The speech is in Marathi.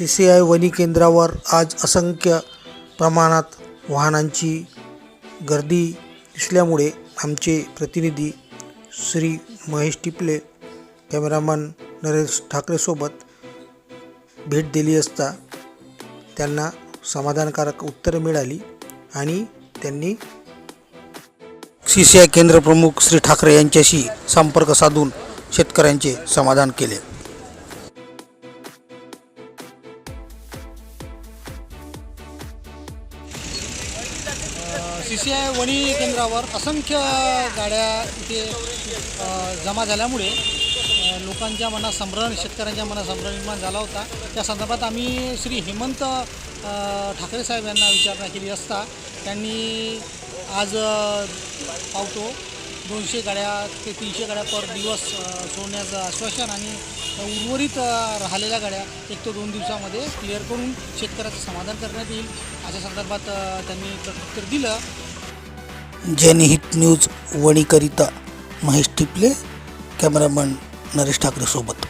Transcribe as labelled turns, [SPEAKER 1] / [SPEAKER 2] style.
[SPEAKER 1] सी सी आय वनी केंद्रावर आज असंख्य प्रमाणात वाहनांची गर्दी दिसल्यामुळे आमचे प्रतिनिधी श्री महेश टिपले कॅमेरामन नरेश ठाकरेसोबत भेट दिली असता त्यांना समाधानकारक उत्तरे मिळाली आणि त्यांनी सी सी आय केंद्रप्रमुख श्री ठाकरे यांच्याशी संपर्क साधून शेतकऱ्यांचे समाधान केले.
[SPEAKER 2] सी सी आय वणी केंद्रावर असंख्य गाड्या इथे जमा झाल्यामुळे लोकांच्या मनात संभ्रम शेतकऱ्यांच्या मनात संभ्रम निर्माण झाला होता. त्या संदर्भात आम्ही श्री हेमंत ठाकरे साहेब यांना विचारणा केली असता त्यांनी आज पावतो. दोनशे गाड्या ते तीनशे गाड्या पर दिवस सोडण्याचं आश्वासन आणि उर्वरित राहिलेल्या गाड्या एक ते दोन दिवसामध्ये क्लिअर करून शेतकऱ्याचं समाधान करण्यात येईल अशा संदर्भात त्यांनी प्रत्युत्तर दिलं.
[SPEAKER 1] जनहित न्यूज वणीकरिता महेश टिपले कॅमेरामन नरेश ठाकरेसोबत